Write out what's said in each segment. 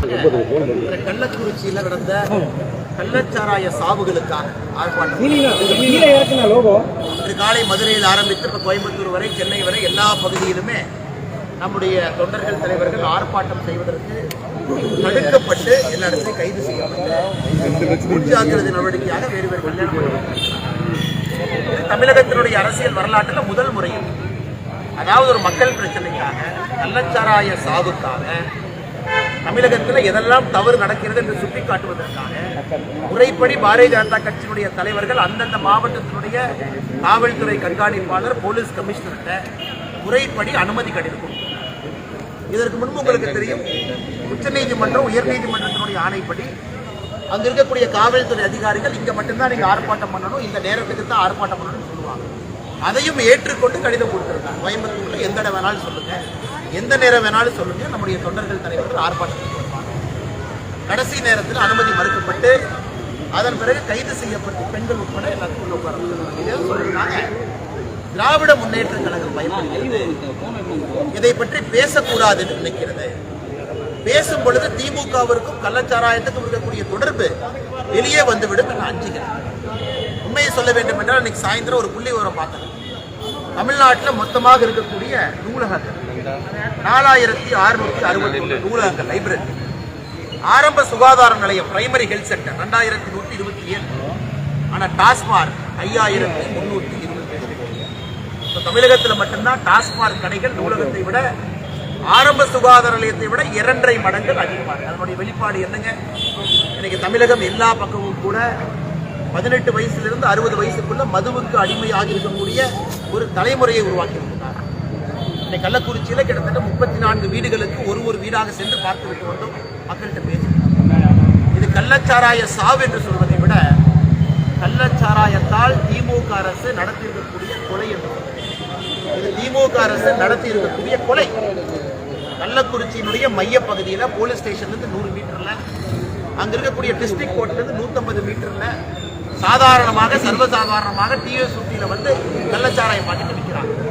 கள்ளக்குறிச்சியில் நடந்த கள்ளச்சாராய சாவுகளுக்காக ஆர்ப்பாட்டம். காலை மதுரையில் ஆரம்பித்து இப்போ கோயம்புத்தூர் வரை சென்னை வரை எல்லா பகுதியிலுமே நம்முடைய தொண்டர்கள் தலைவர்கள் ஆர்ப்பாட்டம் செய்வதற்கு தடுக்கப்பட்டு எல்லா இடத்திலும் கைது செய்யப்பட்டு முன்ஜாக்கிரதை நடவடிக்கையாக வேறு வேறு கல்யாண மண்டபங்கள் இது தமிழகத்தினுடைய அரசியல் வரலாற்றில் முதல் முறையில் அதாவது ஒரு மக்கள் பிரச்சனைக்காக கள்ளச்சாராய சாவுக்காக தமிழகத்தில் எதெல்லாம் தவறு நடக்கிறது என்று சுட்டிக்காட்டுவதற்காக முறைப்படி பாரதிய ஜனதா கட்சியினுடைய தலைவர்கள் அந்தந்த மாவட்டத்தினுடைய காவல்துறை கண்காணிப்பாளர் போலீஸ் கமிஷனர்கிட்ட முறைப்படி அனுமதி கடிதம் இதற்கு முன்பு உங்களுக்கு தெரியும் உச்சநீதிமன்றம் உயர்நீதிமன்றத்தினுடைய ஆணைப்படி அங்க இருக்கக்கூடிய காவல்துறை அதிகாரிகள் இங்க மட்டும்தான் நீங்க ஆர்ப்பாட்டம் பண்ணணும் இந்த நேரத்துக்கு தான் ஆர்ப்பாட்டம் பண்ணணும்னு சொல்லுவாங்க. அதையும் ஏற்றுக்கொண்டு கடிதம் கொடுத்திருக்காங்க. கோயம்புத்தூர்ல எந்த இடம் வேணாலும் சொல்லுங்க. எந்த நேரம் வேணாலும் சொல்லுங்க. நம்முடைய தொண்டர்கள் தலைவர்கள் ஆர்ப்பாட்டம் கொடுப்பாங்க. கடைசி நேரத்தில் அனுமதி மறுக்கப்பட்டு அதன் பிறகு கைது செய்யப்பட்டு பெண்கள் உட்பட எல்லாத்துக்கும் உள்ள உட்கார சொல்றாங்க. திராவிட முன்னேற்ற கழகம் பயன்படுகிறது. இதை பற்றி பேசக்கூடாது என்று நினைக்கிறது. பேசும் பொழுது திமுகவிற்கும் கள்ளச்சாராயத்துக்கும் இருக்கக்கூடிய தொடர்பு வெளியே வந்துவிடும் என்று அஞ்சுகிறேன் உண்மையை சொல்ல வேண்டும் என்றால் இன்னைக்கு சாயந்தரம் ஒரு புள்ளி உரம் பார்த்தேன். தமிழ்நாட்டில் மொத்தமாக இருக்கக்கூடிய நூலகங்கள். நாலாயிரத்தி அறுநூத்தி அறுபத்தி ஒன்று நூலகங்கள் லைப்ரரி. ஆரம்ப சுகாதார நிலையம் பிரைமரி ஹெல்த் சென்டர் ரெண்டாயிரத்தி நூற்றி இருபத்தி ஏழு. ஆனால் டாஸ்மார்க் ஐயாயிரத்தி முந்நூற்றி இருபத்தி ஏழு. இப்போ தமிழகத்தில் மட்டும்தான் டாஸ்மார்க் கடைகள் நூலகத்தை விட ஆரம்ப சுகாதார நிலையத்தை விட இரண்டரை மடங்கள் அதிகமாக அதனுடைய வெளிப்பாடு என்னங்க? இன்னைக்கு தமிழகம் எல்லா பக்கமும் கூட பதினெட்டு வயசுலேருந்து அறுபது வயசுக்குள்ள மதுவுக்கு அடிமையாகி இருக்கக்கூடிய ஒரு தலைமுறையை உருவாக்கியிருக்கும் இன்னைக்கு கள்ளக்குறிச்சியில் கிட்டத்தட்ட முப்பத்தி நான்கு வீடுகளுக்கு ஒரு ஒரு வீடாக சென்று பார்த்து விட்டு வந்தோம். மக்கள்கிட்ட பேசி இது கள்ளச்சாராய சாவு என்று சொல்வதை விட கள்ளச்சாராயத்தால் திமுக அரசு நடத்தியிருக்கக்கூடிய கொலை என்று இது திமுக அரசு நடத்தியிருக்கக்கூடிய கொலை. கள்ளக்குறிச்சியினுடைய மையப்பகுதியில் போலீஸ் ஸ்டேஷன்லேருந்து நூறு மீட்டரில் அங்கே இருக்கக்கூடிய டிஸ்ட்ரிக்ட் கோர்ட்லேருந்து நூற்றம்பது மீட்டரில் சாதாரணமாக சர்வசாதாரணமாக டிஎஸ் சுற்றியில வந்து கள்ளச்சாராயம் பாட்டிட்டு நிற்கிறாங்க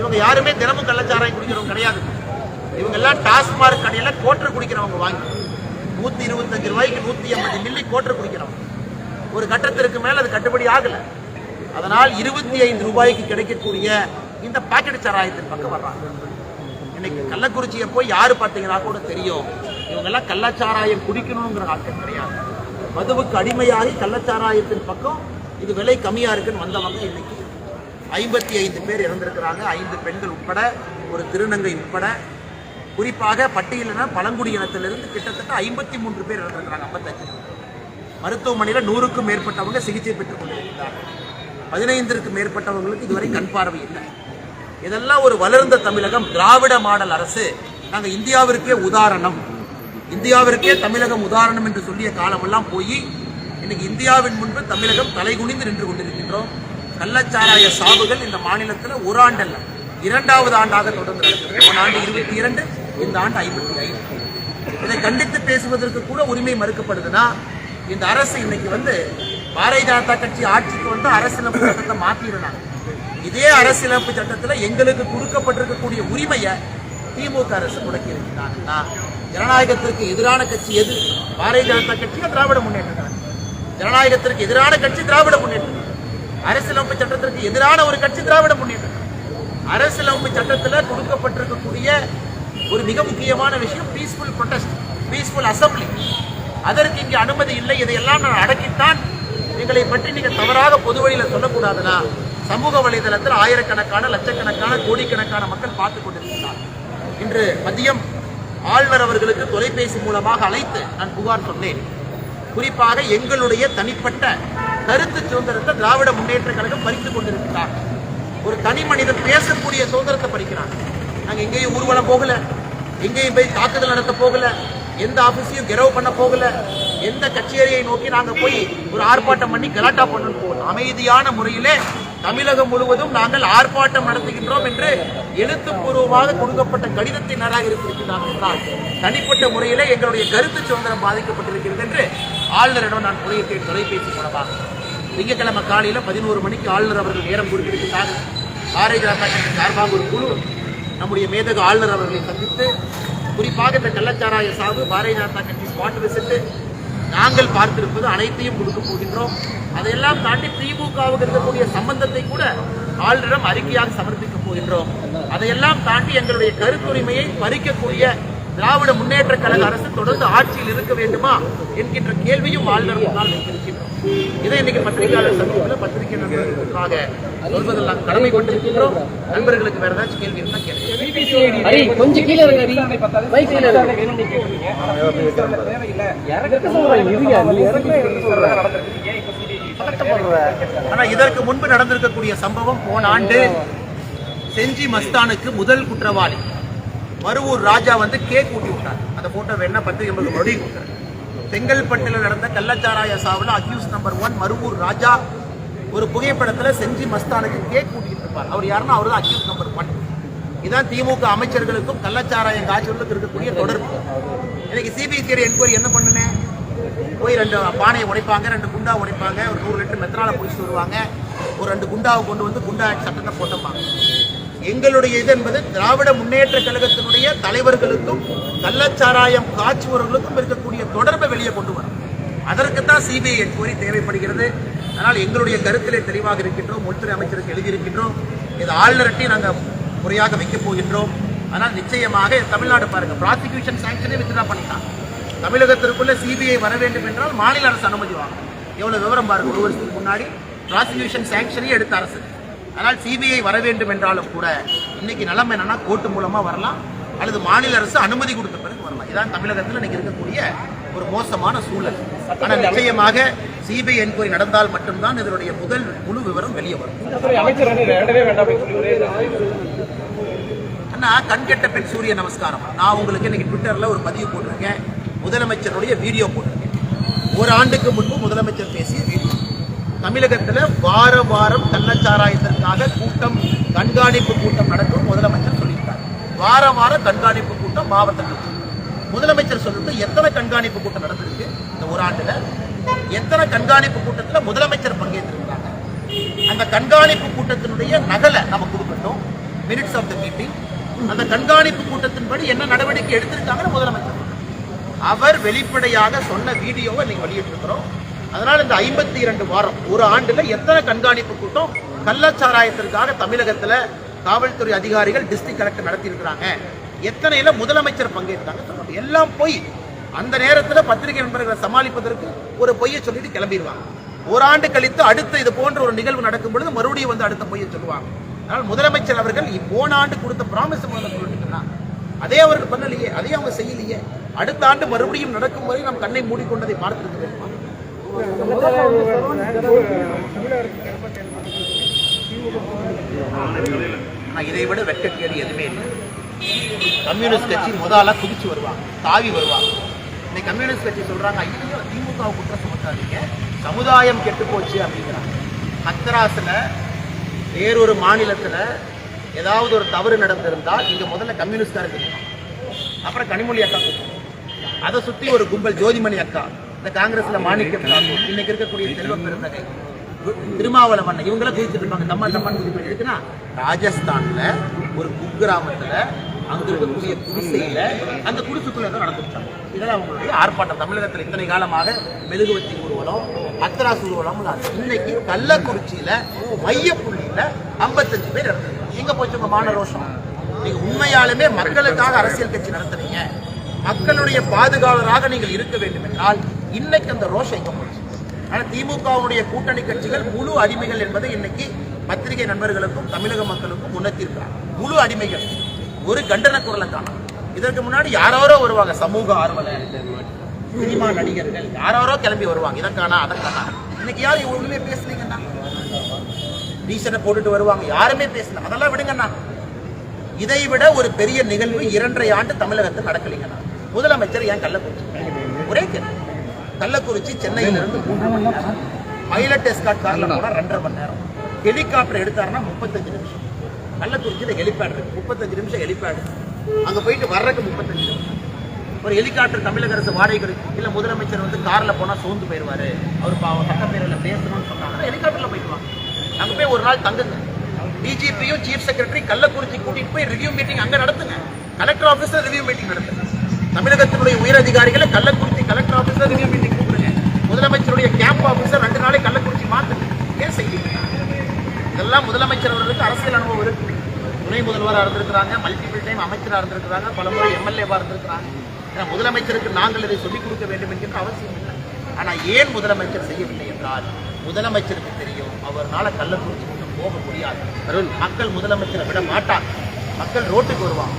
இவங்க யாருமே தினமும் கள்ளச்சாராயம் குடிக்கிறவங்க கிடையாது. இவங்க எல்லாம் டாஸ்மார்க் கடையில கோட்டர் குடிக்கிறவங்க வாங்கி நூத்தி இருபத்தஞ்சு ரூபாய்க்கு நூத்தி ஐம்பது மில்லி கோட்டர் குடிக்கிறவங்க. ஒரு கட்டத்திற்கு மேல அது கட்டுப்படி ஆகல. அதனால் இருபத்தி ஐந்து ரூபாய்க்கு கிடைக்கக்கூடிய இந்த பாக்கெட் சாராயத்தின் பக்கம் வர்றாங்க. இன்னைக்கு கள்ளக்குறிச்சியை போய் யாரு பார்த்தீங்கன்னா கூட தெரியும். இவங்கெல்லாம் கள்ளச்சாராயம் குடிக்கணுங்கிற ஆட்கள் கிடையாது. மதுவுக்கு அடிமையாகி கள்ளச்சாராயத்தின் பக்கம் இது விலை கம்மியா இருக்குன்னு வந்தவங்க இன்னைக்கு ஐம்பத்தி ஐந்து பேர் இறந்திருக்கிறாங்க. ஐந்து பெண்கள் உட்பட ஒரு திருநங்கை உட்பட. குறிப்பாக பட்டியலின பழங்குடி இனத்திலிருந்து கிட்டத்தட்ட ஐம்பத்தி மூன்று பேர் இறந்திருக்கிறாங்க ஐம்பத்தஞ்சு. மருத்துவமனையில் நூறுக்கும் மேற்பட்டவங்க சிகிச்சை பெற்றுக் கொண்டிருக்கிறார்கள் பதினைந்திற்கும் மேற்பட்டவங்களுக்கு இதுவரை கண் பார்வை இல்லை. இதெல்லாம் ஒரு வளர்ந்த தமிழகம் திராவிட மாடல் அரசு. நாங்கள் இந்தியாவிற்கே உதாரணம். இந்தியாவிற்கே தமிழகம் உதாரணம் என்று சொல்லிய காலமெல்லாம் போய் இன்னைக்கு இந்தியாவின் முன்பு தமிழகம் தலைகுனிந்து நின்று கொண்டிருக்கின்றோம். கள்ளச்சாராய சாவுகள் இந்த மாநிலத்தில் ஒரு ஆண்டல்ல. இரண்டாவது ஆண்டாக தொடர்ந்து போன ஆண்டு இருபத்தி இரண்டு இந்த ஆண்டு ஐம்பத்தி ஐந்து. இதை கண்டித்து பேசுவதற்கு கூட உரிமை மறுக்கப்படுதுன்னா இந்த அரசு இன்னைக்கு வந்து பாரதிய ஜனதா கட்சி ஆட்சிக்கு வந்து அரசியலமைப்பு சட்டத்தை மாத்திடுறாங்க. இதே அரசியலமைப்பு சட்டத்தில் எங்களுக்கு கொடுக்கப்பட்டிருக்கக்கூடிய உரிமையை திமுக அரசு முடக்கி இருக்கிறாங்கன்னா ஜனநாயகத்திற்கு எதிரான கட்சி எது? பாரதிய ஜனதா கட்சி திராவிட முன்னேற்ற கழகம்? ஜனநாயகத்திற்கு எதிரான கட்சி திராவிட முன்னேற்ற அரசியலமைப்பு சட்டத்திற்கு எதிரான ஒரு கட்சி திராவிட முன்னேற்ற அரசியலமைப்பு சட்டத்தில் கொடுக்கப்பட்டிருக்கக்கூடிய ஒரு மிக முக்கியமான விஷயம் பீஸ்ஃபுல் ப்ரொடெஸ்ட் பீஸ்ஃபுல் அசம்பிளி அதற்கு இங்கே அனுமதி இல்லை. இதையெல்லாம் நான் அடக்கித்தான். எங்களை பற்றி நீங்கள் தவறாக பொது வழியில் சொல்லக்கூடாதுனா சமூக வலைதளத்தில் ஆயிரக்கணக்கான லட்சக்கணக்கான கோடிக்கணக்கான மக்கள் பார்த்து கொண்டிருக்கிறார் இன்று மதியம் ஆளுநர் அவர்களுக்கு தொலைபேசி மூலமாக அழைத்து நான் புகார் சொன்னேன். குறிப்பாக எங்களுடைய தனிப்பட்ட கருத்து சுதந்திரத்தை திராவிட முன்னேற்ற கழகம் பறித்துக் கொண்டிருக்கிறார். ஒரு தனி மனிதன் பேசக்கூடிய சுதந்திரத்தை பறிக்கிறான். நாங்க எங்கேயும் ஊர்வலம் போகல. எங்கேயும் போய் தாக்குதல் நடத்த போகல. எந்த ஆபீஸையும் கெரவு பண்ண போகல. எந்த கச்சேரியை நோக்கி நாங்க போய் ஒரு ஆர்ப்பாட்டம் பண்ணி கலாட்டா பண்ணணும் போகல. அமைதியான முறையிலே தமிழகம் முழுவதும் நாங்கள் ஆர்ப்பாட்டம் நடத்துகின்றோம் என்று எழுத்துப்பூர்வமாக கொடுக்கப்பட்ட கடிதத்தை நிராகரித்திருக்கிறார்கள் என்றால் தனிப்பட்ட முறையிலே எங்களுடைய கருத்து சுதந்திரம் பாதிக்கப்பட்டிருக்கிறது என்று ஆளுநரிடம் நான் புரிய தொலைபேசி மூலமாக திங்கட்கிழமை காலையில் பதினோரு மணிக்கு ஆளுநர் அவர்கள் நேரம் கொடுத்திருக்கிறார்கள் பாரதிய ஜனதா கட்சி சார்பாக ஒரு குழு நம்முடைய மேதகு ஆளுநர் அவர்களை சந்தித்து குறிப்பாக இந்த கள்ளச்சாராய சாவு பாரதிய ஜனதா கட்சி ஸ்பாட் விசிட்டு நாங்கள் பார்த்திருப்பது அனைத்தையும் கொடுக்க போகின்றோம். அதையெல்லாம் தாண்டி திமுகவுக்கு இருக்கக்கூடிய சம்பந்தத்தை கூட ஆளுநரிடம் அறிக்கையாக சமர்ப்பிக்க போகின்றோம். அதையெல்லாம் தாண்டி எங்களுடைய கருத்துரிமையை பறிக்கக்கூடிய திராவிட முன்னேற்ற கழக அரசு தொடர்ந்து ஆட்சியில் இருக்க வேண்டுமா என்கின்ற கேள்வியும் ஆளுநர் முன்னால் வைத்திருக்கின்றோம். இதை இன்னைக்கு பத்திரிகையாளர் சந்திப்பில் பத்திரிகை நண்பர்களுக்கு முன்பாக சொல்வதில் நாம் கடமை கொண்டிருக்கின்றோம் நண்பர்களுக்கு வேற ஏதாச்சும் கேள்வி இருந்தால் ஹரி கொஞ்சம் கீழே ஆனா இதற்கு முன்பு நடந்திருக்கக்கூடிய சம்பவம் போன ஆண்டு செஞ்சி மஸ்தானுக்கு முதல் குற்றவாளி. மருவூர் ராஜா வந்து கேக் ஊட்டி விட்டார் அந்த போட்டோ வேணா பத்திரிகை மறுபடியும் கொடுக்குறேன் செங்கல்பட்டில் நடந்த கள்ளச்சாராய சாவில் accused number one Maruvur Raja ஒரு புகைப்படத்தில் செஞ்சி மஸ்தானுக்கு கேக் கூட்டிகிட்டு இருப்பார். அவர் யாருன்னா அவர் தான் அக்யூஸ் நம்பர் ஒன் இதான் திமுக அமைச்சர்களுக்கும் கள்ளச்சாராய காட்சிகளுக்கும் இருக்கக்கூடிய தொடர்பு. இன்னைக்கு சிபிசிஐடி என்கொயரி என்ன பண்ணுனேன் போய் ரெண்டு பானையை உடைப்பாங்க ரெண்டு குண்டா உடைப்பாங்க ஒரு நூறு லிட்டர் மெத்தனால பிடிச்சிட்டு வருவாங்க. ஒரு ரெண்டு குண்டாவை கொண்டு வந்து குண்டா சட்டத்தை போட்டப்பாங்க. எங்களுடைய இது என்பது திராவிட முன்னேற்ற கழகத்தினுடைய தலைவர்களுக்கும் கள்ளச்சாராயம் காய்ச்சுவர்களுக்கும் இருக்கக்கூடிய தொடர்பை வெளியே கொண்டு வரும். அதற்கு தான் சிபிஐ என்கொயரி தேவைப்படுகிறது. ஆனால் எங்களுடைய கருத்திலே தெளிவாக இருக்கின்றோம். உள்துறை அமைச்சருக்கு எழுதியிருக்கின்றோம். இது ஆளுநர்கிட்டையும் நாங்கள் முறையாக வைக்கப் போகின்றோம். ஆனால் நிச்சயமாக தமிழ்நாடு பாருங்க. ப்ராசிக்யூஷன் சாங்ஷனே வித்ரா பண்ணிட்டான் தமிழகத்திற்குள்ள சிபிஐ வர வேண்டும் என்றால் மாநில அரசு அனுமதி வாங்கும் எவ்வளவு விவரம் பாருங்க. ஒரு வருஷத்துக்கு முன்னாடி ப்ராசிக்யூஷன் சாங்ஷனே எடுத்த அரசு. ஆனால் சிபிஐ வர வேண்டும் என்றாலும் கூட இன்னைக்கு நிலைமை என்னன்னா கோர்ட்டு மூலமா வரலாம் அல்லது மாநில அரசு அனுமதி கொடுத்த பிறகு வரலாம். இதான் தமிழகத்தில் இன்னைக்கு இருக்கக்கூடிய ஒரு மோசமான சூழல். ஆனால் நிச்சயமாக சிபிஐ என்கொயரி நடந்தால் மட்டும்தான் இதனுடைய முதல் முழு விவரம் வெளியே வரும். அண்ணா கண்கெட்ட பெண் சூரிய நமஸ்காரம். நான் உங்களுக்கு இன்னைக்கு ட்விட்டர்ல ஒரு பதிவு போட்டிருக்கேன். முதலமைச்சருடைய வீடியோ போட்டிருக்கேன். ஒரு ஆண்டுக்கு முன்பு முதலமைச்சர் பேசிய தமிழகத்துல வார வாரம் கள்ளச்சாராயத்திற்காக கூட்டம் கண்காணிப்பு கூட்டம் நடக்கும் முதலமைச்சர் சொல்லியிருக்காரு. வார வாரம் கண்காணிப்பு கூட்டம் மாவட்டத்தில் முதலமைச்சர் சொல்லிட்டு எத்தனை கண்காணிப்பு கூட்டம் நடந்திருக்கு? இந்த ஒரு ஆண்டுல எத்தனை கண்காணிப்பு கூட்டத்துல முதலமைச்சர் பங்கேற்றிருக்காங்க அந்த கண்காணிப்பு கூட்டத்தினுடைய நகலை நம்ம கொடுக்கட்டும். மினிட்ஸ் ஆஃப் த மீட்டிங் அந்த கண்காணிப்பு கூட்டத்தின்படி என்ன நடவடிக்கை எடுத்திருக்காங்கன்னு முதலமைச்சர் அவர் வெளிப்படையாக சொன்ன வீடியோவை நீங்க வெளியிட்டிருக்கிறோம். அதனால இந்த ஐம்பத்தி இரண்டு வாரம் ஒரு ஆண்டுல எத்தனை கண்காணிப்பு கூட்டம்? கள்ளச்சாராயத்திற்காக தமிழகத்துல காவல்துறை அதிகாரிகள் டிஸ்ட்ரிக்ட் கலெக்டர் நடத்தி இருக்கிறாங்க எத்தனையில முதலமைச்சர் பங்கேற்றாங்க சொல்லணும். எல்லாம் போய் அந்த நேரத்துல பத்திரிகை நண்பர்களை சமாளிப்பதற்கு ஒரு பொய்யை சொல்லிட்டு கிளம்பிடுவாங்க. ஒரு ஆண்டு கழித்து அடுத்த இது போன்ற ஒரு நிகழ்வு நடக்கும் பொழுது மறுபடியும் வந்து அடுத்த பொய்யை சொல்லுவாங்க. அதனால் முதலமைச்சர் அவர்கள் போன ஆண்டு கொடுத்த ப்ராமிஸ் முதல்ல அதே அவர்கள் பண்ணலையே அதே அவங்க செய்யலையே. அடுத்த ஆண்டு மறுபடியும் நடக்கும் வரை நம் கண்ணை மூடிக்கொண்டதை பார்த்திருக்க வேண்டுமா? ஆனா இதை விட வெட்டக்கேடு எதுவுமே இல்லை. கம்யூனிஸ்ட் கட்சி முதல்ல குதிச்சு வருவாங்க தாவி வருவாங்க இன்னைக்கு கம்யூனிஸ்ட் கட்சி சொல்றாங்க ஐயோ திமுக குற்றம் சுமத்தாதீங்க சமுதாயம் கெட்டு போச்சு அப்படிங்கிறாங்க. ஹத்தராசுல வேறொரு மாநிலத்தில் ஏதாவது ஒரு தவறு நடந்திருந்தால் இங்கே முதல்ல கம்யூனிஸ்டாருக்கு இருக்கணும் அப்புறம் கனிமொழி அக்கா அதை சுற்றி ஒரு கும்பல் ஜோதிமணி அக்கா. இந்த காங்கிரஸ்ல மாணிக்கம் இன்னைக்கு இருக்கக்கூடிய செல்வ பெருந்தகை திருமாவளவன் இவங்கள குதிச்சுட்டு இருப்பாங்க. நம்ம தம்மான்னு குதிப்பாங்க எதுக்குன்னா ராஜஸ்தான்ல ஒரு குக்கிராமத்துல அங்க இருக்கக்கூடிய குடிசையில அந்த குடிசுக்குள்ள ஏதோ நடந்துச்சாங்க இதெல்லாம் அவங்களுடைய ஆர்ப்பாட்டம். தமிழகத்தில் இத்தனை காலமாக மெழுகுவத்தி ஊர்வலம் அத்தராசு ஊர்வலம் இன்னைக்கு கள்ளக்குறிச்சியில மையப்புள்ளியில 55 பேர் இறந்துருக்காங்க. எங்க போச்சு உங்க மான ரோஷம்? நீங்க உண்மையாலுமே மக்களுக்காக அரசியல் கட்சி நடத்துறீங்க. மக்களுடைய பாதுகாவலராக நீங்கள் இருக்க வேண்டும் என்றால் இன்னைக்கு அந்த ரோஷம் எங்க போச்சு? ஆனா திமுகவுடைய கூட்டணி கட்சிகள் முழு அடிமைகள் என்பதை இன்னைக்கு பத்திரிகை நண்பர்களுக்கும் தமிழக மக்களுக்கும் உணர்த்தியிருக்கிறார் முழு அடிமைகள். ஒரு கண்டன குரலை காணும். இதற்கு முன்னாடி யாரோரோ வருவாங்க. சமூக ஆர்வலர் சினிமா நடிகர்கள் யாரோரோ கிளம்பி வருவாங்க. இதற்கான அதற்கான இன்னைக்கு யாரும் ஒண்ணுமே பேசுனீங்கன்னா? டீஷர்ட்டை போட்டுட்டு வருவாங்க. யாருமே பேசல. அதெல்லாம் விடுங்கண்ணா. இதை விட ஒரு பெரிய நிகழ்வு இரண்டரை ஆண்டு தமிழகத்தில் நடக்கலைங்கண்ணா. முதலமைச்சர் ஏன் கள்ளக்குறிச்சி? ஒரே கேள்வி. கள்ளக்குறிச்சி சென்னையில இருந்து மூன்று மணி நேரம் பைலட் எஸ்காட் கார்ல போனால் ரெண்டரை மணி நேரம். ஹெலிகாப்டர் எடுத்தாருன்னா முப்பத்தஞ்சு நிமிஷம். கள்ளக்குறிச்சியில் ஹெலிபேட் இருக்கு. முப்பத்தஞ்சு நிமிஷம் ஹெலிபேட் அங்க போயிட்டு வர்றதுக்கு முப்பத்தஞ்சு நிமிஷம். ஒரு ஹெலிகாப்டர் தமிழக அரசு வாடகை கிடைக்கும் முதலமைச்சர் வந்து கார்ல போனா சோர்ந்து போயிடுவார் அவர் பாவம் சட்டப்பேரவையில் பேசணும்னு சொன்னாங்கன்னா ஹெலிகாப்டரில் போயிடுவாங்க அங்கே போய் ஒரு நாள் தங்குங்க. டிஜிபியும் சீஃப் செக்ரட்டரி கள்ளக்குறிச்சி கூட்டிட்டு போய் ரிவ்யூ மீட்டிங் அங்க நடத்துங்க. கலெக்டர் ஆஃபீஸில் ரிவ்யூ மீட்டிங் நடத்துங்க. தமிழகத்தினுடைய உயர் அதிகாரிகளை கள்ளக்குறிச்சி கலெக்டர் ஆபீஸ்ல ரிவ்யூ மீட்டிங் கூப்பிடுங்க. முதலமைச்சருடைய கேம்ப் ஆபீஸர் ரெண்டு நாளை கள்ளக்குறிச்சி மாத்துங்க. ஏன் செய்யல இதெல்லாம் முதலமைச்சர் அவர்களுக்கு அரசியல் அனுபவம் இருக்கு. துணை முதல்வராக இருந்திருக்கிறாங்க மல்டிபிள் டைம் அமைச்சராக இருந்திருக்கிறாங்க பல முறை எம்எல்ஏவாக இருந்திருக்கிறாங்க. ஏன்னா முதலமைச்சருக்கு நாங்கள் இதை சொல்லிக் கொடுக்க வேண்டும் என்கின்ற அவசியம் இல்லை. ஆனால் ஏன் முதலமைச்சர் செய்யவில்லை என்றால் முதலமைச்சருக்கு தெரியும் அவர்னால கள்ளக்குறிச்சி போக முடியாது. மக்கள் முதலமைச்சரை விட மாட்டாங்க. மக்கள் ரோட்டுக்கு வருவாங்க.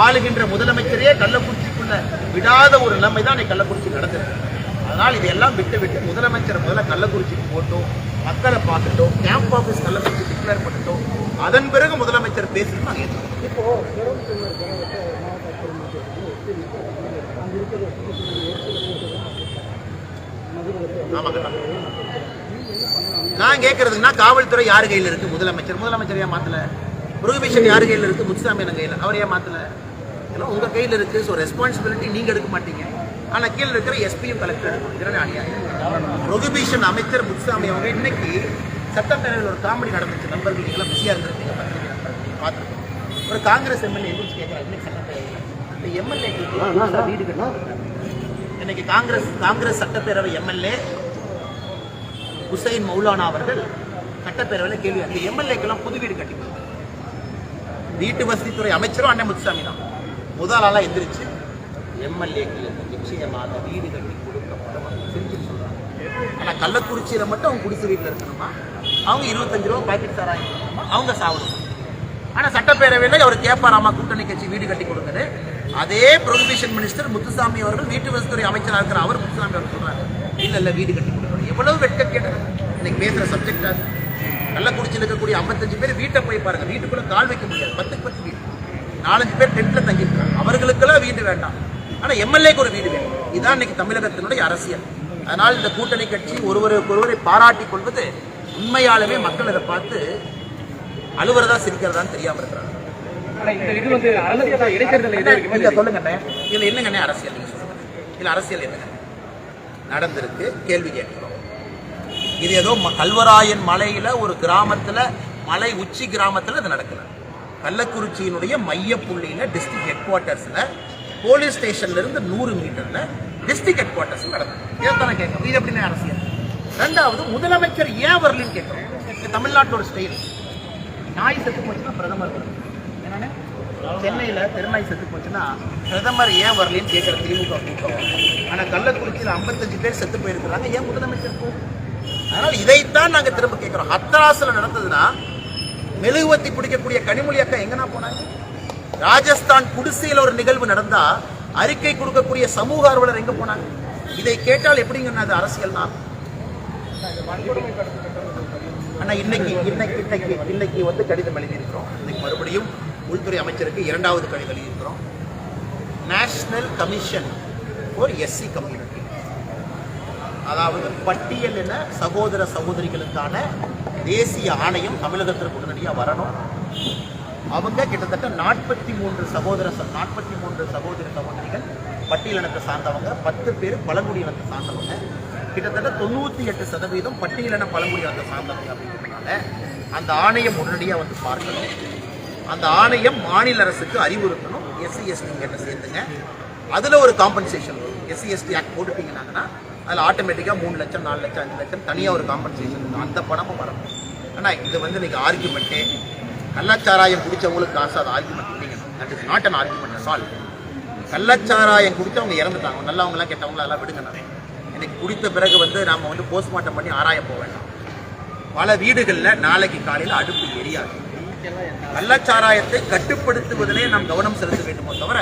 ஆளுகின்ற முதலமைச்சரே கள்ளக்குறிச்சிக்குள்ள விடாத ஒரு நிலைமை தான் இன்னைக்கு கள்ளக்குறிச்சி நடந்திருக்கு அதனால் இதையெல்லாம் விட்டு விட்டு முதலமைச்சர் முதல்ல கள்ளக்குறிச்சிக்கு போட்டோம் மக்களை பார்த்துட்டோம் கேம்ப் ஆஃபீஸ் கள்ளக்குறிச்சி டிக்ளேர் பண்ணிட்டோம். அதன் பிறகு முதலமைச்சர் பேசணும் நாங்கள் ஏற்றுக்கோம் ஆமாங்க. நான் கேட்கறதுன்னா காவல்துறை யார் கையில் இருக்கு? முதலமைச்சர். முதலமைச்சர் ஏன் மாத்தல? ப்ரொஹிபிஷன் யார் கையில் இருக்கு? முத்துசாமி கையில். அவர் ஏன் மாத்தல? இதெல்லாம் உங்க கையில் இருக்கு. ஸோ ரெஸ்பான்சிபிலிட்டி நீங்க எடுக்க மாட்டீங்க. ஆனா கீழே இருக்கிற எஸ்பியும் கலெக்டர் எடுக்கணும். இதனால அநியாயம்? ப்ரொஹிபிஷன் அமைச்சர் முத்துசாமி அவங்க இன்னைக்கு சட்டப்பேரவையில் ஒரு காமெடி நடந்துச்சு. நண்பர்கள் எல்லாம் பிஸியாக நண்பர்கள் பார்த்துருக்கோம். ஒரு காங்கிரஸ் எம்எல்ஏ எந்திரிச்சு கேட்குறாரு. இன்னைக்கு சட்டப்பேரவையில். இந்த எம்எல்ஏ வீடு கட்டணும் இன்னைக்கு காங்கிரஸ் காங்கிரஸ் சட்டப்பேரவை எம்எல்ஏ ஹுசைன் மௌலானா அவர்கள் சட்டப்பேரவையில் கேள்வி அந்த எம்எல்ஏக்கெல்லாம் புது வீடு கட்டி. வீட்டு வசதித்துறை அமைச்சரும் அண்ணன் முத்துசாமி தான். முதல் ஆளா எந்திரிச்சு எம்எல்ஏக்களுக்கு நிச்சயமாக வீடு கட்டி கொடுக்கப்படும் செஞ்சு சொல்கிறாங்க ஆனால் கள்ளக்குறிச்சியில் மட்டும் அவங்க குடிசை வீட்டில் இருக்கணுமா? அவங்க இருபத்தஞ்சு ரூபா பாக்கெட் சாராக இருக்கணுமா? அவங்க சாப்பிடணும் ஆனால் சட்டப்பேரவையில் அவர் கேட்பாராமா கூட்டணி கட்சி வீடு கட்டி கொடுக்குது அதே ப்ரொஹிபிஷன் மினிஸ்டர் முத்துசாமி அவர்கள் வீட்டு வசதித்துறை அமைச்சராக இருக்கிற அவர் முத்துசாமி அவர் சொல்கிறாங்க இல்லை இல்லை வீடு கட்டி கொடுக்கணும். எவ்வளவு வெட்க கேட்டது இன்னைக்கு பேசுகிற சப்ஜெக்டாக கள்ளக்குறிச்சியில் இருக்கக்கூடிய ஐம்பத்தஞ்சு பேர் வீட்டை போய் பாருங்க. வீட்டுக்குள்ள கால் வைக்க முடியாது. பத்துக்கு பத்து வீடு. நாலஞ்சு பேர் டென்ட்ல தங்கியிருக்காங்க. அவர்களுக்கெல்லாம் வீடு வேண்டாம். ஆனா எம்எல்ஏக்கு ஒரு வீடு வேணும். இதான் இன்னைக்கு தமிழகத்தினுடைய அரசியல். அதனால் இந்த கூட்டணி கட்சி ஒருவருக்கு ஒருவரை பாராட்டிக் கொள்வது உண்மையாலுமே மக்கள் இதை பார்த்து அழுவுறதா சிரிக்கிறதான்னு தெரியாம இருக்கிறாங்க. சொல்லுங்கண்ணே. இதுல என்னங்கண்ணே அரசியல் நீங்க சொல்லுங்க. இதுல அரசியல் என்னங்க நடந்திருக்கு. கேள்வி கேட்கிறோம். இது ஏதோ ம- கல்வராயன் மலையில் ஒரு கிராமத்தில் மலை உச்சி கிராமத்தில் இது நடக்கிறது கள்ளக்குறிச்சியினுடைய மைய புள்ளியில டிஸ்ட்ரிக்ட் ஹெட் குவார்ட்டர்ஸில் போலீஸ் ஸ்டேஷன்ல இருந்து நூறு மீட்டர்ல டிஸ்ட்ரிக்ட் ஹெட் குவார்ட்டர்ஸ் நடக்குது. இதைத்தானே கேட்கணும் இது எப்படின்னு அரசியல். ரெண்டாவது முதலமைச்சர் ஏன் வரலன்னு கேட்கிறோம். தமிழ்நாட்டோட ஸ்டைல் நாய் செத்து போச்சுன்னா பிரதமர் வரும் என்னண்ணே சென்னையில் திருநாய் செத்து போச்சுன்னா பிரதமர் ஏன் வரலன்னு கேட்குற திமுக கூட்டம். ஆனால் கள்ளக்குறிச்சியில் ஐம்பத்தஞ்சு பேர் செத்து போயிருக்கிறாங்க. ஏன் முதலமைச்சர் போ அதனால் இதைத்தான் நாங்கள் திரும்ப கேட்குறோம். ஹத்ராஸில் நடந்ததுன்னா மெழுகுவத்தி பிடிக்கக்கூடிய கனிமொழி அக்கா எங்கன்னா போனாங்க? ராஜஸ்தான் குடிசையில் ஒரு நிகழ்வு நடந்தா அறிக்கை கொடுக்கக்கூடிய சமூக ஆர்வலர் எங்க போனாங்க? இதை கேட்டால் எப்படிங்க அது அரசியல்னா? ஆனால் இன்னைக்கு இன்னைக்கு இன்னைக்கு இன்னைக்கு வந்து கடிதம் எழுதியிருக்கிறோம். இன்னைக்கு மறுபடியும் உள்துறை அமைச்சருக்கு இரண்டாவது கடிதம் எழுதியிருக்கிறோம். National commission for SC community அதாவது பட்டியலின சகோதர சகோதரிகளுக்கான தேசிய ஆணையம் தமிழகத்திற்கு உடனடியாக வரணும். அவங்க கிட்டத்தட்ட நாற்பத்தி மூன்று சகோதர நாற்பத்தி மூன்று சகோதர சகோதரிகள் பட்டியலினத்தை சார்ந்தவங்க பத்து பேர் பழங்குடியினத்தை சார்ந்தவங்க. கிட்டத்தட்ட தொண்ணூற்றி எட்டு சதவீதம் பட்டியலின பழங்குடியினத்தை சார்ந்தவங்க அப்படின்றதுனால அந்த ஆணையம் உடனடியாக வந்து பார்க்கணும். அந்த ஆணையம் மாநில அரசுக்கு அறிவுறுத்தணும். எஸ்சி எஸ்டி கிட்ட சேர்த்துங்க. அதில் ஒரு காம்பன்சேஷன் வரும். எஸ்சி எஸ்டி ஆக்ட் போட்டுட்டீங்கன்னாங்கன்னா அதில் ஆட்டோமேட்டிக்காக மூணு லட்சம் நாலு லட்சம் அஞ்சு லட்சம் தனியாக ஒரு காம்பன்சேஷன் இருக்கும் அந்த பணமும் வரணும் ஆனால் இது வந்து இன்னைக்கு ஆர்குமெண்ட்டு கள்ளச்சாராயம் குடிச்சவங்களுக்கு காசு அது ஆர்குமெண்ட் இல்லைங்க. That is not an argument solve கள்ளச்சாராயம் குடித்தவங்க இறந்துட்டாங்க. நல்லவங்களாம் கெட்டவங்களா எல்லாம் விடுங்க நான். இன்னைக்கு குடித்த பிறகு வந்து நாம் வந்து போஸ்ட்மார்ட்டம் பண்ணி ஆராய போக வேண்டாம். பல வீடுகளில் நாளைக்கு காலையில் அடுப்பு எரியாது. கள்ளச்சாராயத்தை கட்டுப்படுத்துவதிலே நாம் கவனம் செலுத்த வேண்டுமோ தவிர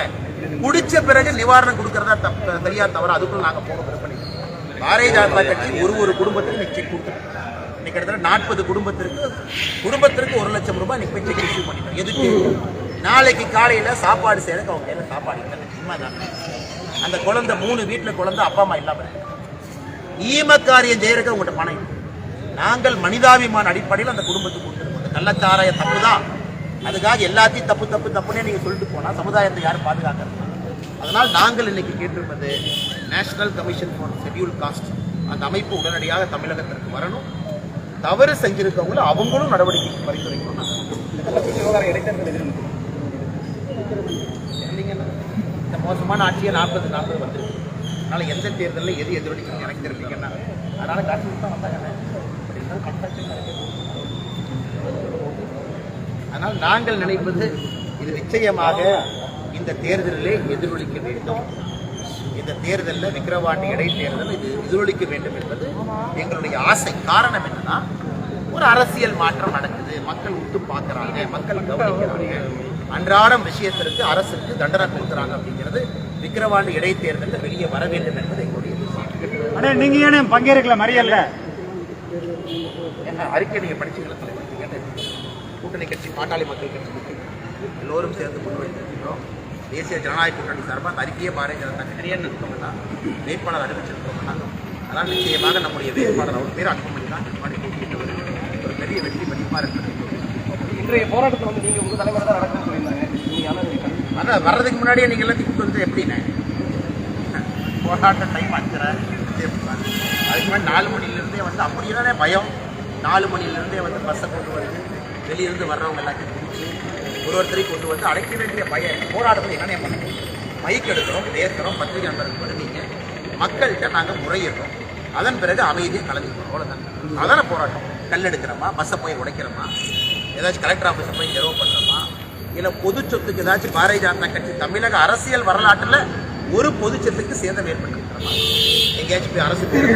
குடிச்ச பிறகு நிவாரணம் கொடுக்கறதா தப்பு சரியா தவிர அதுக்குள்ள நாங்கள் போக விருப்பம் பாரதிய ஜனதா கட்சி ஒரு ஒரு குடும்பத்துக்கு நிச்சயம் கொடுத்துருக்கு இன்னைக்கு கிட்டத்தட்ட நாற்பது குடும்பத்திற்கு குடும்பத்திற்கு ஒரு லட்சம் ரூபாய் இன்னைக்கு போய் செக் இஷ்யூ பண்ணிட்டோம். எதுக்கு? நாளைக்கு காலையில சாப்பாடு செய்யறதுக்கு அவங்க கையில சாப்பாடு இல்லை. சும்மா அந்த குழந்தை மூணு வீட்டுல குழந்தை அப்பா அம்மா இல்லாம ஈமக்காரியம் செய்யறதுக்கு உங்கள்கிட்ட பணம் இல்லை. நாங்கள் மனிதாபிமான அடிப்படையில் அந்த குடும்பத்துக்கு கொடுத்துருக்கோம். அந்த கள்ளச்சாராய தப்பு தான். அதுக்காக எல்லாத்தையும் தப்பு தப்பு தப்புன்னே நீங்க சொல்லிட்டு போனா சமுதாயத்தை யாரும் பாதுகாக்கிறது அதனால் நாங்கள் இன்னைக்கு கேட்டிருப்பது national commission for schedule caste அந்த அமைப்பு உடனடியாக தமிழகத்திற்கு வரணும். தவறு செஞ்சிருக்கவங்கள அவங்களும் நடவடிக்கை பரிந்துரைக்கணும். விவகாரம் இந்த மோசமான ஆட்சியை நாற்பது நாற்பது வந்துருக்கு. அதனால் எந்த தேர்தலில் எது எதிரொலிக்கணும் எனக்கு தெரிஞ்சுக்கன்னா அதனால் காசு தான் வந்தாங்க அதனால் ஆனால் நாங்கள் நினைப்பது இது நிச்சயமாக இந்த தேர்தலிலே எதிரொலிக்க வேண்டும். இந்த தேர்தலில் விக்கிரவாண்டி இடைத்தேர்தல் இது எதிரொலிக்க வேண்டும் என்பது எங்களுடைய ஆசை. காரணம் என்னன்னா ஒரு அரசியல் மாற்றம் நடக்குது. மக்கள் உத்து பார்க்கறாங்க மக்கள் கவனிக்கிறாங்க. அன்றாடம் விஷயத்திற்கு அரசுக்கு தண்டனை கொடுக்குறாங்க அப்படிங்கிறது விக்கிரவாண்டி இடைத்தேர்தலில் வெளியே வர வேண்டும் என்பது எங்களுடைய. அண்ணா நீங்க ஏனே பங்கேற்கல மறியல்ல? என்ன அறிக்கை நீங்க என்ன கூட்டணி கட்சி பாட்டாளி மக்கள் கட்சி. எல்லோரும் சேர்ந்து முன்வைத்திருக்கிறோம். தேசிய ஜனநாயக கூட்டணி சார்பாக அறிக்கையை பாரதிய ஜனதா கட்சியன்னு இருக்கோம்னா வேட்பாளர் அறிவிச்சிருக்கோம்னா அதனால் நிச்சயமாக நம்முடைய வேட்பாளர் அவர் பேர் அனுப்ப பண்ணி தான் போட்டியிட்டவர் ஒரு பெரிய வெற்றி மதிப்பார் என்பதை இன்றைய போராட்டத்தில் வந்து நீங்க உங்க தலைவர் தான் நடக்கணும்னு சொல்லியிருந்தாங்க. அதான் வர்றதுக்கு முன்னாடியே நீங்கள் எல்லாம் கூப்பிட்டு வந்து எப்படிண்ணே போராட்ட டைம் அஞ்சரை அதுக்கு முன்னாடி நாலு மணிலேருந்தே வந்து அப்படி தானே பயம். நாலு மணிலேருந்தே வந்து பஸ்ஸை கொண்டு வந்து வெளியிருந்து வர்றவங்க எல்லாத்தையும் பிடிச்சி ஒரு ஒருத்தரையும் கொண்டு வந்து அடைக்க வேண்டிய பயம் போராட்டத்தில் என்னென்ன பண்ணுறோம் மைக் எடுக்கிறோம் பேசுகிறோம் பத்திரிகை நண்பருக்கு வருவீங்க மக்கள்கிட்ட நாங்கள் முறையிடுறோம். அதன் பிறகு அமைதியை கலந்துக்கிறோம். அவ்வளோதான் அதான போராட்டம். கல் எடுக்கிறோமா? பஸ்ஸை போய் உடைக்கிறோமா? ஏதாச்சும் கலெக்டர் ஆஃபீஸை போய் ஜெரோ பண்ணுறோமா இல்லை பொது சொத்துக்கு ஏதாச்சும் பாரதிய ஜனதா கட்சி தமிழக அரசியல் வரலாற்றில் ஒரு பொது சொத்துக்கு சேதம் ஏற்பட்டிருக்கிறோமா? எங்கேயாச்சும் போய் அரசு பேர்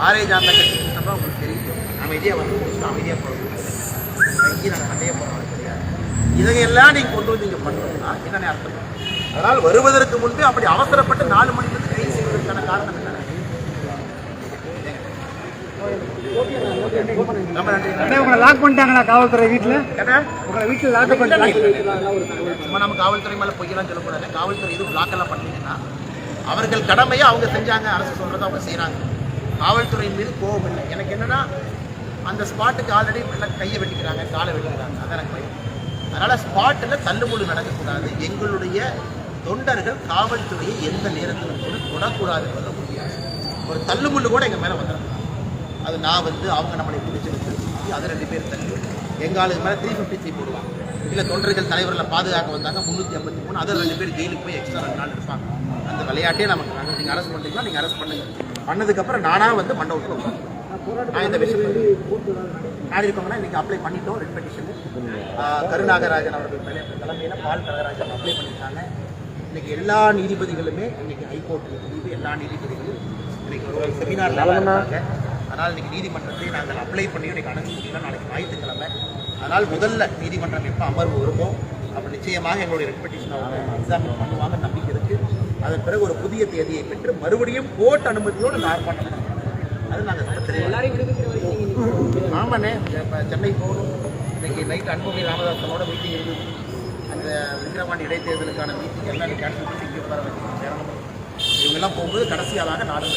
பாரதிய ஜனதா கட்சி உங்களுக்கு தெரியும். அமைதியாக வந்து அமைதியாக போகிறோம் இங்கே நாங்கள் சண்டையை போகிறோம் தெரியாது இதையெல்லாம் நீங்கள் கொண்டு வந்து இங்கே பண்ணுறோம்னா என்னென்ன அர்த்தம். அதனால் வருவதற்கு முன்பே அப்படி அவசரப்பட்டு நாலு மணிலேருந்து கைது செய்வதற்கான காரணம் என்ன? லாக் காவல்துறை வீட்டுல வீட்டுல லாக் நம்ம காவல்துறை மேல பொய்யெல்லாம் சொல்லக்கூடாது. காவல்துறை இது பிளாக் எல்லாம் பண்ணீங்கன்னா அவர்கள் கடமையை அவங்க செஞ்சாங்க அரசு சொல்றதை அவங்க செய்றாங்க. காவல்துறையின் மீது கோபம் இல்லை. எனக்கு என்னன்னா அந்த ஸ்பாட்டுக்கு ஆல்ரெடி கையை வெட்டிக்கிறாங்க காலை வெட்டிக்கிறாங்க. அதான் எனக்கு பயம். அதனால ஸ்பாட்டில் தள்ளுமுள்ளு நடக்கக்கூடாது. எங்களுடைய தொண்டர்கள் காவல்துறையை எந்த நேரத்திலும் கூட தொடக்கூடாது என்பதை முடியாது ஒரு தள்ளுமுள்ளு கூட எங்கள் மேலே வந்துடுறாங்க அது நான் வந்து அவங்க நம்மளை பிடிச்சிருக்கு அது ரெண்டு பேர் தள்ளி எங்கள் ஆளுக்கு மேலே த்ரீ ஃபிஃப்டி த்ரீ போடுவாங்க. இல்லை தொண்டர்கள் தலைவர்களை பாதுகாக்க வந்தாங்க முந்நூற்றி ஐம்பத்தி மூணு அதை ரெண்டு பேர் ஜெயிலுக்கு போய் எக்ஸ்ட்ரா ரெண்டு நாள் இருப்பாங்க. அந்த விளையாட்டே நமக்கு நாங்கள் நீங்கள் அரெஸ்ட் பண்ணுறீங்களா நீங்கள் அரெஸ்ட் பண்ணுங்க. பண்ணதுக்கப்புறம் நானாக வந்து மண்டபத்தில் உட்காந்து நான் இந்த விஷயம் நான் இருக்கவங்கன்னா இன்னைக்கு அப்ளை பண்ணிட்டோம் ரெட் பெட்டிஷன் கருநாகராஜன் அவர்கள் மேலே தலைமையில் பால் கனகராஜன் அப்ளை பண்ணிட்டாங்க இன்னைக்கு எல்லா நீதிபதிகளுமே இன்னைக்கு ஹைகோர்ட் நீதிபதி எல்லா நீதிபதிகளும் இன்னைக்கு ஒரு செமினார் இருக்காங்க. அதனால் இன்னைக்கு நீதிமன்றத்தை நாங்கள் அப்ளை பண்ணி இன்னைக்கு அணுக முடியல நாளைக்கு ஞாயிற்றுக்கிழமை. அதனால் முதல்ல நீதிமன்றம் எப்போ அமர்வு வருமோ அப்போ நிச்சயமாக எங்களுடைய ரெட் பெட்டிஷன் அவங்க எக்ஸாமின் பண்ணுவாங்க நம்பிக்கை இருக்கு. அதன் பிறகு ஒரு புதிய தேதியை பெற்று மறுபடியும் கோர்ட் அனுமதியோடு நடக்கும். அது நாங்கள் தெளிவாக ஆமாண்ணே இப்போ சென்னை போகணும் இன்னைக்கு நைட் அன்புமணி ராமதாசனோட மீட்டிங் இருந்தது அந்த விக்கிரவாண்டி இடைத்தேர்தலுக்கான மீட்டிங் எல்லாம் கேன்சல் பண்ணி இங்கே உட்கார வச்சு சேரணும் இவங்கெல்லாம் போகும்போது கடைசியாளாக நாடு